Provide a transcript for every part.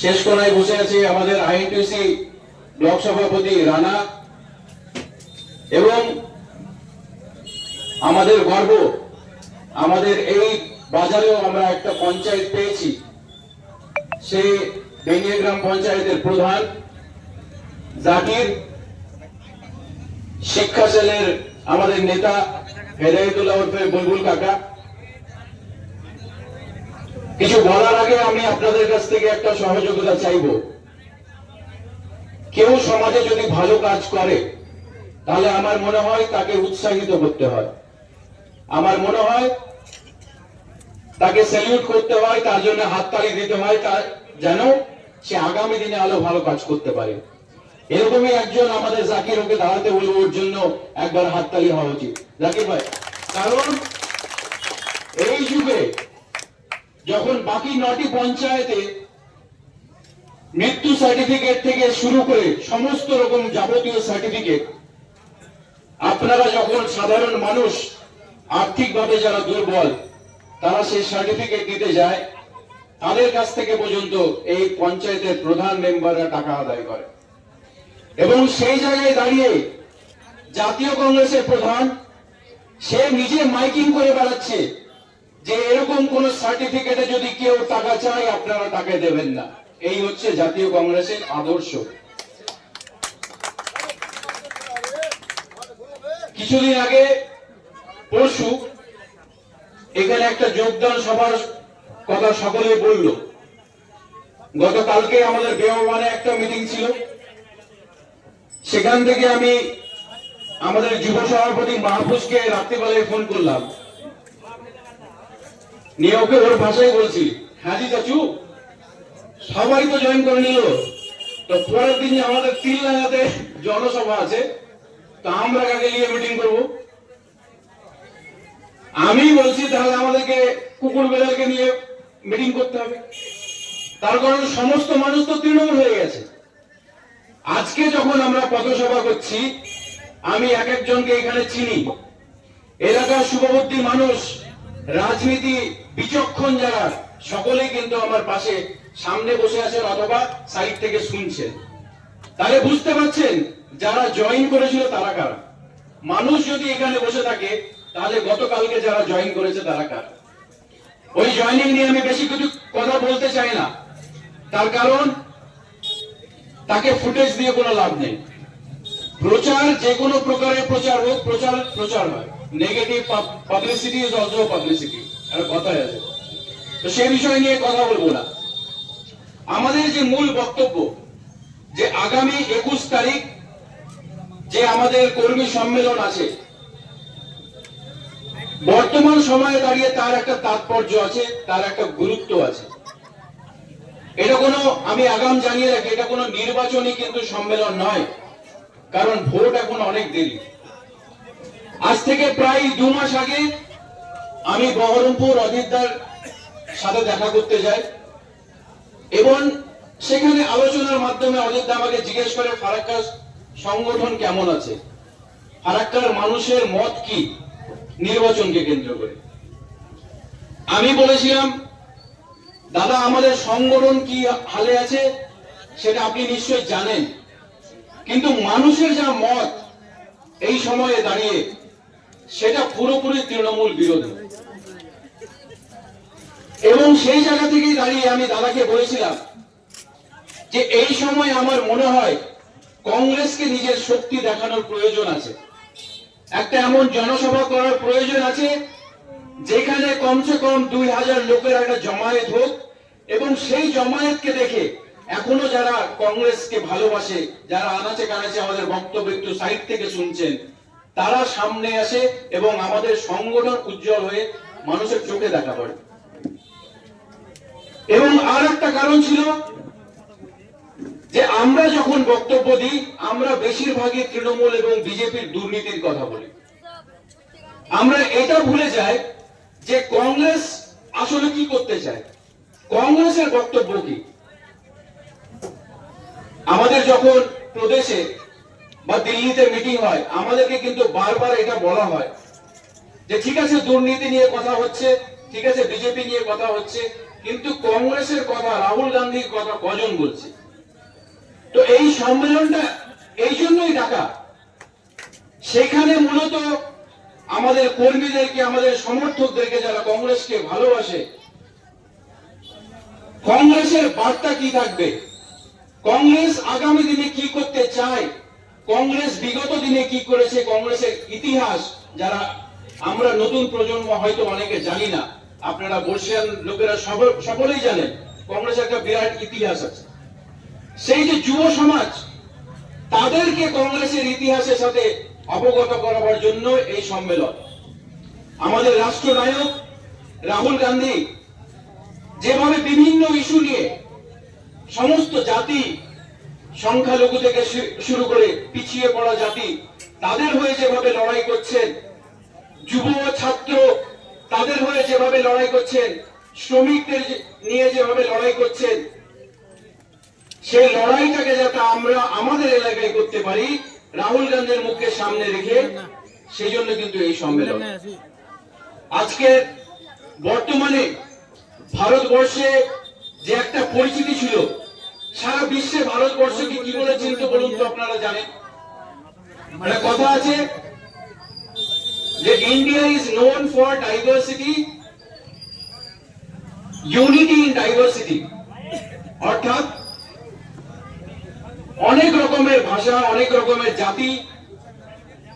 শেষ কোনায় বসে আছে আমাদের ব্লক সভাপতি রানা এবং আমাদের গর্ব, আমাদের এই বাজারেও আমরা একটা পঞ্চায়েত পেয়েছি। বেনিয়া গ্রাম পঞ্চায়েতের প্রধান, জাকির শিক্ষা সেলের আমাদের নেতা হেদায়তুল্লাহ বুলবুল কাকা। কিছু বলার আগে আমি আপনাদের কাছ থেকে একটা সহযোগিতা চাইব। কেউ সমাজে যদি ভালো কাজ করে, তাহলে আমার মনে হয় তাকে উৎসাহিত করতে হয়। আমার মনে হয় তাকে স্যালিউট করতে হয়, তার জন্য হাততালি দিতে হয়, তার যেন সে আগামী দিনে আলো ভালো কাজ করতে পারে। এরকমই একজন আমাদের জাকির ওকে দাঁড়াতে বলব, ওর জন্য একবার হাততালি হওয়া উচিত। জাকির ভাই, কারণ এই যুগে যখন বাকি নটি পঞ্চায়েতে মৃত্যু সার্টিফিকেট থেকে শুরু করে সমস্ত রকম যাবতীয় সার্টিফিকেট আপনারা যখন সাধারণ মানুষ, আর্থিকভাবে যারা দুর্বল, তারা সেই সার্টিফিকেট দিতে যায়, তাদের কাছ থেকে পর্যন্ত এই পঞ্চায়েতের প্রধান মেম্বাররা টাকা আদায় করে। এবং সেই জায়গায় দাঁড়িয়ে জাতীয় কংগ্রেসের প্রধান, সে নিজে মাইকিং করে বেড়াচ্ছে। যে এরকম কোন সার্টিফিকেটে যদি কেউ টাকা চায়, আপনারা টাকা দেবেন না। এই হচ্ছে জাতীয় কংগ্রেসের আদর্শ। কিছুদিন আগে পরশু এখানে একটা যোগদান সভার কথা সকলে বলল। গতকালকে আমাদের বেহমানে একটা মিটিং ছিল। সেখান থেকে আমি আমাদের যুব সভাপতি মাহফুজকে রাত্রিবেলায় ফোন করলাম। নিয়ে ওকে ওর ভাষায় বলছি হাজি চাচু, সবাই তো জয়েন করে নিল। তো পরের দিন আমাদের তিন লাগাতে জনসভা আছে, তো আমরা কাকে নিয়ে মিটিং করব? আমি বলছি, তাহলে আমাদেরকে কুকুর বেড়ালকে নিয়ে মিটিং করতে হবে। তার কারণ সমস্ত মানুষ তো তৃণমূল হয়ে গেছে। আজকে যখন আমরা পথসভা করছি, আমি এক একজনকে এখানে চিনি। এলাকার শুভবর্তী মানুষ রাজনীতি বিচক্ষণ যারা, সকলেই কিন্তু আমার পাশে, সামনে বসে আছেন অথবা সাইড থেকে শুনছেন। তাহলে বুঝতে পারছেন, যারা জয়েন করেছিল তারা কারা? মানুষ যদি এখানে বসে থাকে, তাহলে গতকালকে যারা জয়েন করেছে তারা কারা? ওই জয়েনিং নিয়ে আমি বেশি কিছু কথা বলতে চাই না। তার কারণ, তাকে ফুটেজ দিয়ে কোনো লাভ নেই। প্রচার যে কোনো প্রকারের প্রচার হোক, প্রচার প্রচার হয় negative publicity is also publicity একটা কথাই আছে। তো সে বিষয় নিয়ে কথা বলব না। আমাদের যে মূল বক্তব্য, যে আগামী একুশ তারিখ যে আমাদের কর্মী সম্মেলন আছে, বর্তমান সময়ে দাঁড়িয়ে তার একটা তাৎপর্য আছে, তার একটা গুরুত্ব আছে। এটা কোনো আমি আগাম জানিয়ে রাখি, এটা কোনো নির্বাচনী কিন্তু সম্মেলন নয়। কারণ ভোট এখন অনেক দেরি। আজ থেকে প্রায় দু মাস আগে আমি বহরমপুর অজিতদার সাথে দেখা করতে যাই এবং সেখানে আলোচনার মাধ্যমে অযোধ্যা আমাকে জিজ্ঞেস করে, ফারাক্কার সংগঠন কেমন আছে? ফারাক্কার মানুষের মত কি? নির্বাচনকে কেন্দ্র করে। আমি বলেছিলাম, দাদা, আমাদের সংগঠন কি হালে আছে সেটা আপনি নিশ্চয় জানেন। কিন্তু মানুষের যা মত এই সময়ে দাঁড়িয়ে, সেটা পুরোপুরি তৃণমূল বিরোধী। এবং সেই জায়গা থেকেই দাঁড়িয়ে আমি দাদাকে বলেছিলাম যে এই সময় আমার মনে হয় কংগ্রেসকে নিজের শক্তি দেখানোর প্রয়োজন আছে। একটা এমন জনসভা করার প্রয়োজন আছে, যেখানে কমসে কম দুই হাজার লোকের একটা জমায়েত হোক, এবং সেই জমায়েতকে দেখে এখনও যারা কংগ্রেসকে ভালোবাসে, যারা আনাচে কানাচে আমাদের বক্তব্য একটু সাইড থেকে শুনছেন, তারা সামনে আসে এবং আমাদের সংগঠন উজ্জ্বল হয়ে মানুষের চোখে দেখা পড়ে। এবং আর একটা কারণ ছিল যে আমরা যখন বক্তব্য দিই, আমরা বেশিরভাগই তৃণমূল এবং বিজেপির দুর্নীতির কথা বলি। আমরা এটা ভুলে যাই যে কংগ্রেস আসলে কি করতে চায়? কংগ্রেসের বক্তব্য কি? আমাদের যখন প্রদেশে বা দিল্লিতে মিটিং হয়, আমাদেরকে কিন্তু বারবার এটা বলা হয় যে, ঠিক আছে, দুর্নীতি নিয়ে কথা হচ্ছে, ঠিক আছে, বিজেপি নিয়ে কথা হচ্ছে, কিন্তু কংগ্রেসের কথা, রাহুল গান্ধীর কথা কজন বলছে? তো এই সম্মেলনটা এই জন্যই ডাকা। সেখানে মূলত আমাদের কর্মীদেরকে, আমাদের সমর্থকদেরকে যারা কংগ্রেসকে ভালোবাসে, কংগ্রেসের বার্তা কি থাকবে? কংগ্রেস আগামী দিনে কি করতে চায়? কংগ্রেস বিগত দিনে কি করেছে? কংগ্রেসের ইতিহাস যারা আমরা নতুন প্রজন্ম হয়তো অনেকে জানি না। আপনারা বর্ষিয়ান লোকেরা সকলেই জানেন, কংগ্রেসের একটা বিরাট ইতিহাস আছে। সেই যে যুব সমাজ, তাদেরকে কংগ্রেসের ইতিহাসের সাথে অবগত করাবার জন্য এই সম্মেলন। আমাদের রাষ্ট্রনায়ক রাহুল গান্ধী যেভাবে বিভিন্ন ইস্যু নিয়ে সমস্ত জাতি সংখ্যালঘু থেকে শুরু করে পিছিয়ে পড়া জাতি, তাদের হয়ে যেভাবে লড়াই করছেন, যুব ছাত্র তাদের হয়ে যেভাবে লড়াই করছেন, শ্রমিকদের নিয়ে যেভাবে লড়াই করছেন সেই লড়াইটাকে যাতে আমরা আমাদের এলাকায় করতে পারি, রাহুল গান্ধীর মুখকে সামনে রেখে সেই জন্য কিন্তু এই সম্মেলন। আজকে বর্তমানে ভারতবর্ষে যে একটা পরিচিতি ছিল সারা বিশ্বে ভারতবর্ষকে কি বলে চিনতে বলুন তো আপনারা জানেন? একটা কথা আছে যে India is known for diversity unity in diversity অর্থাৎ অনেক রকমের ভাষা, অনেক রকমের জাতি,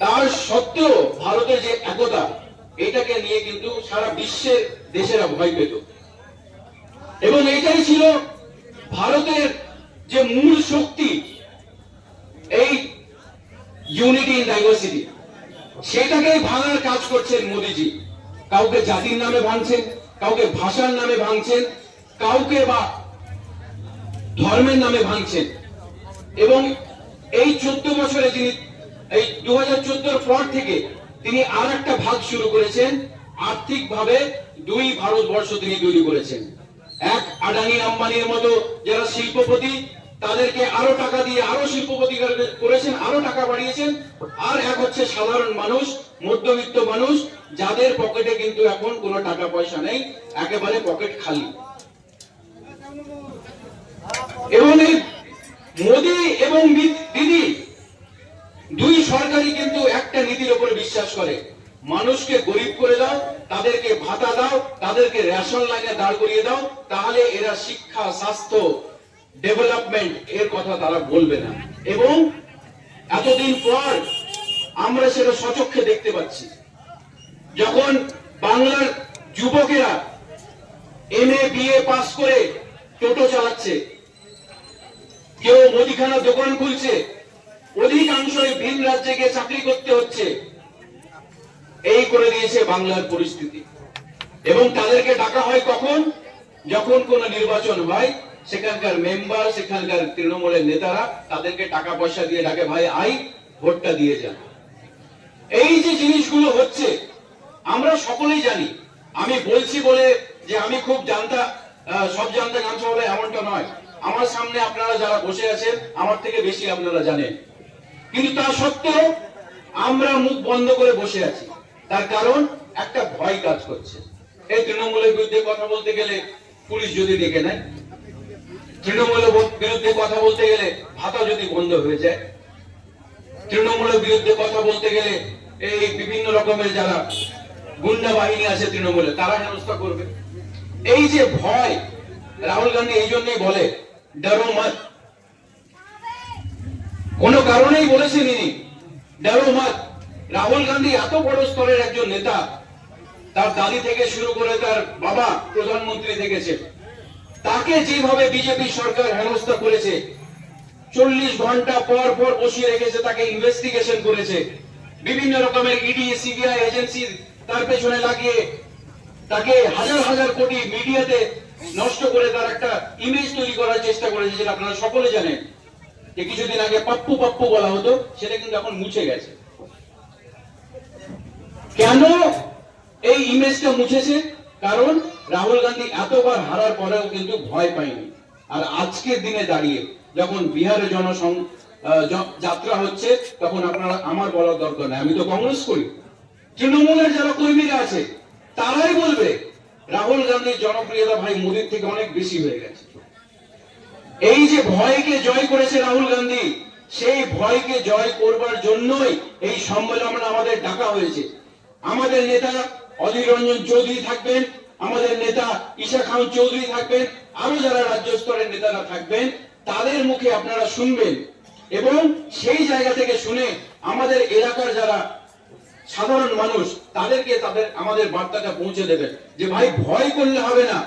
তার সত্ত্বেও ভারতের যে একতা, এটাকে নিয়ে কিন্তু সারা বিশ্বের দেশেরা ভয় পেত। এবং এটাই ছিল ভারতের যে মূল শক্তি এই ইউনিটি ইন ডাইভার্সিটি সেটাকেই ভাঙার কাজ করছেন মোদিজি। কাউকে জাতির নামে ভাঙছেন, কাউকে ভাষার নামে ভাঙছেন, কাউকে বা ধর্মের নামে ভাঙছেন। এবং এই চোদ্দ বছরে তিনি, এই দু হাজার পর থেকে তিনি আর একটা ভাগ শুরু করেছেন আর্থিক ভাবে দুই ভারতবর্ষ তিনি তৈরি করেছেন। এক আদানি আম্বানির মতো যারা শিল্পপতি তাদেরকে আরও টাকা দিয়ে আরও শিল্পপতি করে- করেছেন, আরও টাকা বাড়িয়েছেন। আর এক হচ্ছে সাধারণ মানুষ, মধ্যবিত্ত মানুষ, যাদের পকেটে কিন্তু এখন কোনো টাকা পয়সা নেই, একেবারে পকেট খালি। এবং এই মোদি এবং দিদি, দুই সরকারই কিন্তু একটা নীতির উপর বিশ্বাস করে। মানুষকে গরিব করে দাও, তাদেরকে ভাতা দাও, তাদেরকে রেশন লাইনে দাঁড় করিয়ে দাও, তাহলে এরা শিক্ষা, স্বাস্থ্য ডেভেলপমেন্ট এর কথা তারা বলবে না। এবং এতদিন পর আমরা সেটা সচক্ষে দেখতে পাচ্ছি। যখন বাংলার যুবকেরা এম এ বিএ পাস করে টোটো চালাচ্ছে, কেউ মুদিখানা দোকান খুলছে, অধিকাংশই ভিন রাজ্যে গিয়ে চাকরি করতে হচ্ছে, এই করে দিয়েছে বাংলার পরিস্থিতি। এবং তাদেরকে ডাকা হয় কখন? যখন কোন নির্বাচন হয় সেখানকার মেম্বার সেখানকার তৃণমূলের নেতারা তাদেরকে টাকা পয়সা দিয়ে ডাকে, ভাই আই ভোটটা দিয়ে যান এই যে জিনিসগুলো হচ্ছে, আমরা সকলেই জানি, আমি বলছি বলে যে আমি খুব জানতা সব জানতে গান বলে এমনটা নয়। আমার সামনে আপনারা যারা বসে আছেন, আমার থেকে বেশি আপনারা জানেন। কিন্তু তা সত্ত্বেও আমরা মুখ বন্ধ করে বসে আছি। তার কারণ একটা ভয় কাজ করছে। এই তৃণমূলের বিরুদ্ধে কথা বলতে গেলে পুলিশ যদি ডেকে নেয় তৃণমূলের বিরুদ্ধে কথা বলতে গেলে ভাতা যদি বন্ধ হয়ে যায়, তৃণমূলের বিরুদ্ধে কথা বলতে গেলে এই বিভিন্ন রকমের যারা গুন্ডা বাহিনী আছে তৃণমূলে, তারা হেনস্থা করবে। এই যে ভয়, রাহুল গান্ধী এই জন্যই বলে কোনো কারণেই মত। রাহুল গান্ধী এত বড় স্তরের একজন নেতা, তার দাদি থেকে শুরু করে তার বাবা প্রধানমন্ত্রী থেকেছে তাকে যেভাবে বিজেপি সরকার হেনস্থা করেছে, চল্লিশ ঘণ্টা পর পর বসিয়ে রেখেছে, তাকে ইনভেস্টিগেশন করেছে। বিভিন্ন রকমের ইডি সিবিআই এজেন্সি তার পেছনে লাগিয়ে তাকে হাজার হাজার কোটি মিডিয়াতে নষ্ট করে তার একটা ইমেজ তৈরি করার চেষ্টা করেছে, যেটা আপনারা সকলে জানেন। যে কিছুদিন আগে পাপ্পু পাপ্পু বলা হতো, সেটা কিন্তু এখন মুছে গেছে। কেন এই ইমেজটা মুছেছে? কারণ রাহুল গান্ধী এতবার হারার পরেও কিন্তু ভয় পায়নি। আর আজকের দিনে দাঁড়িয়ে যখন বিহারে জনসং যাত্রা হচ্ছে, তখন আপনারা আমার বলার দরকার নেই। আমি তো কংগ্রেস করি। তৃণমূলের যারা কর্মীরা আছে, তারাই বলবে, রাহুল গান্ধীর জনপ্রিয়তা ভাই মোদীর থেকে অনেক বেশি হয়ে গেছে। এই যে ভয়কে জয় করেছে রাহুল গান্ধী, সেই ভয়কে জয় করবার জন্যই এই সম্মেলন আমাদের ডাকা হয়েছে। আমাদের নেতা অধীর রঞ্জন চৌধুরী থাকবেন, আমাদের নেতা ঈশা খান চৌধুরী থাকবেন, আরও যারা রাজ্য স্তরের নেতারা থাকবেন, তাদের মুখে আপনারা শুনবেন এবং সেই জায়গা থেকে শুনে আমাদের এলাকার যারা সাধারণ মানুষ, তাদেরকে তাদের আমাদের বার্তাটা পৌঁছে দেবেন যে ভাই, ভয় করলে হবে না।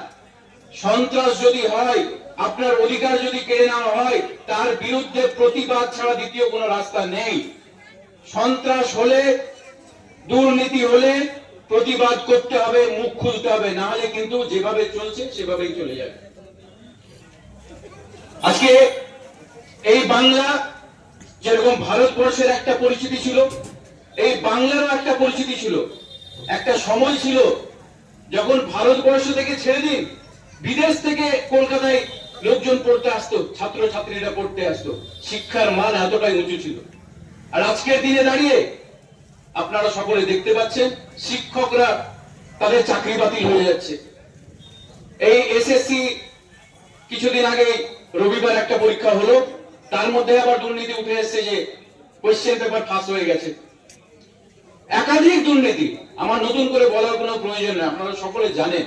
সন্ত্রাস যদি হয়, আপনার অধিকার যদি কেড়ে নেওয়া হয়, তার বিরুদ্ধে প্রতিবাদ ছাড়া দ্বিতীয় কোনো রাস্তা নেই। সন্ত্রাস হলে দুর্নীতি হলে প্রতিবাদ করতে হবে, মুখ খুলতে হবে, না হলে কিন্তু যেভাবে চলছে সেভাবেই চলে যাবে। আজকে এই বাংলা যেরকম ভারতবর্ষের একটা পরিচিতি ছিল, এই বাংলারও একটা পরিচিতি ছিল। একটা সময় ছিল যখন ভারতবর্ষ থেকে ছেড়ে দিন বিদেশ থেকে কলকাতায় লোকজন পড়তে আসতো ছাত্র ছাত্রীরা পড়তে আসতো। শিক্ষার মান এতটাই উঁচু ছিল। আর আজকের দিনে দাঁড়িয়ে আপনারা সকলে দেখতে পাচ্ছেন, শিক্ষকরা তাদের চাকরি বাতিল হয়ে যাচ্ছে। এই এসএসসি কিছুদিন আগে রবিবার একটা পরীক্ষা হলো, তার মধ্যে আবার দুর্নীতি উঠে এসেছে যে কোয়েশ্চেন পেপার ফাঁস হয়ে গেছে। একাধিক দুর্নীতি, আমার নতুন করে বলার কোনো প্রয়োজন নেই, আপনারা সকলে জানেন।